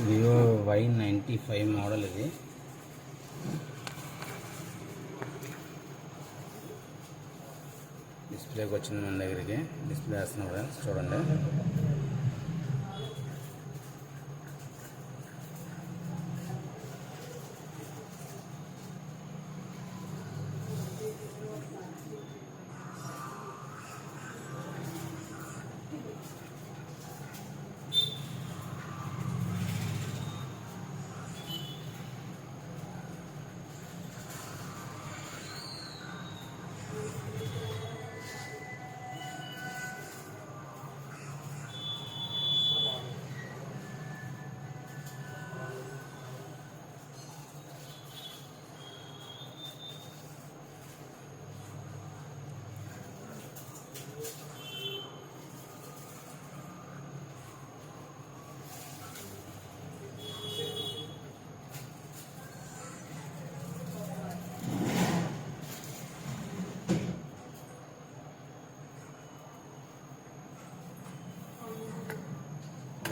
Vivo Y ninety five model ఇది. డిస్ప్లేకి వచ్చింది మన దగ్గరికి. డిస్ప్లే వేస్తున్నాం కూడా చూడండి.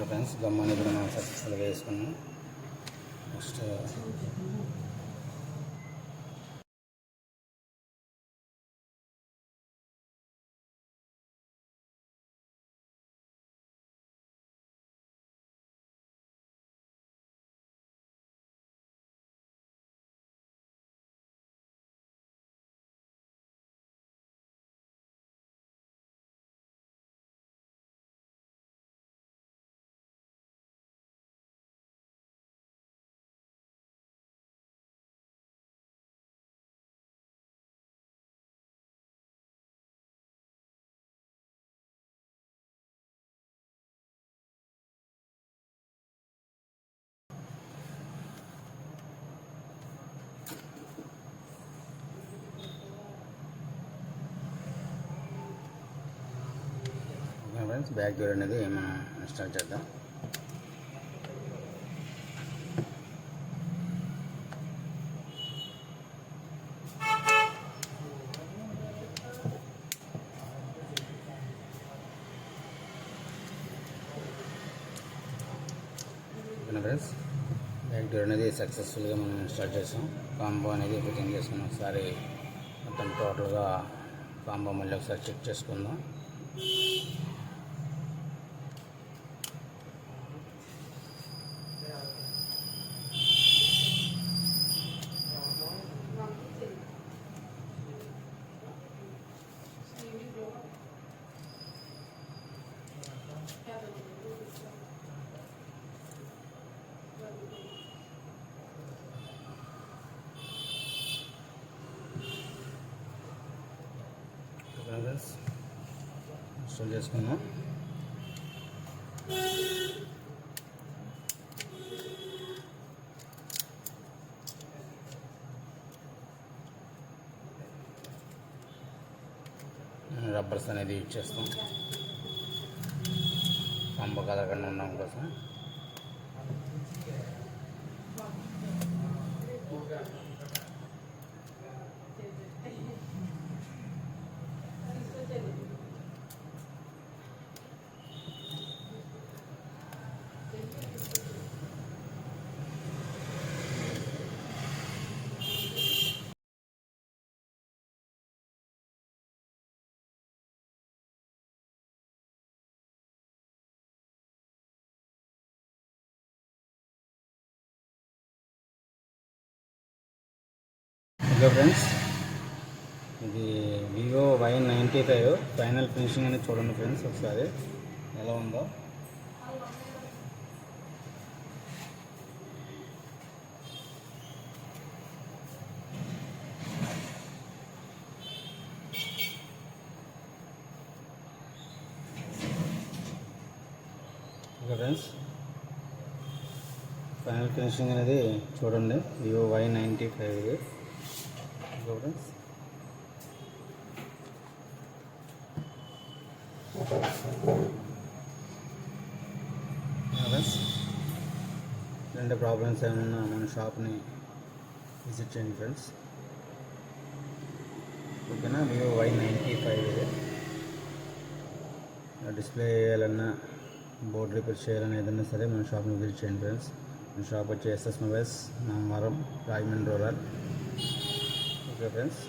ఫ్రెండ్స్ గమ్మాన్ని కూడా మనం సక్సెస్ఫుల్గా వేసుకున్నాం. నెక్స్ట్ బ్యాక్ డోర్ అనేది మనం ఇన్స్టాల్ చేద్దాం. ఫ్రెండ్స్? బ్యాక్ డోర్ అనేది సక్సెస్ఫుల్గా మనం ఇన్స్టాల్ చేసాం. కాంబో అనేది ఫిటింగ్ చేసుకున్నాం. ఒకసారి మొత్తం టోటల్గా కాంబో మళ్ళీ ఒకసారి చెక్ చేసుకుందాం ఓకేనా ఫ్రెండ్స్ ఇన్స్టాల్ చేసుకుందాం రబ్బర్స్ అనేది యూజ్ చేస్తాం. పంప కదలకుండా ఉండడం కోసం. హలో ఫ్రెండ్స్ ఇది Vivo Y ninety five final finishing అనేది చూడండి ఫ్రెండ్స్ ఒకసారి. ఎలా ఉందో? ఓకే ఫ్రెండ్స్ ఫైనల్ ఫినిషింగ్ అనేది చూడండి. వివో వై నైంటీ ఫైవ్ ఇది ఓకే ఇలాంటి ప్రాబ్లమ్స్ ఏమన్నా మన షాప్ని విజిట్ చేయండి ఫ్రెండ్స్ ఓకేనా Vivo Y ninety five display వేయాలన్నా board repair చేయాలని ఏదైనా సరే మన షాప్ని విజిట్ చేయండి ఫ్రెండ్స్ మన షాప్ వచ్చి S S mobiles Namavaram Rajahmundry rural okay friends.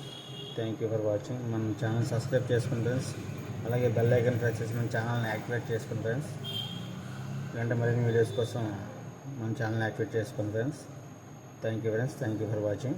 Thank you for watching మన ఛానల్ సబ్స్క్రైబ్ చేసుకోండి ఫ్రెండ్స్ అలాగే బెల్ ఐకన్ ప్రెస్ చేసి మన ఛానల్ని యాక్టివేట్ చేసుకోండి ఫ్రెండ్స్ ఇలాంటి మరిన్ని వీడియోస్ కోసం మన ఛానల్ని యాక్టివేట్ చేసుకోండి friends thank you friends thank you for watching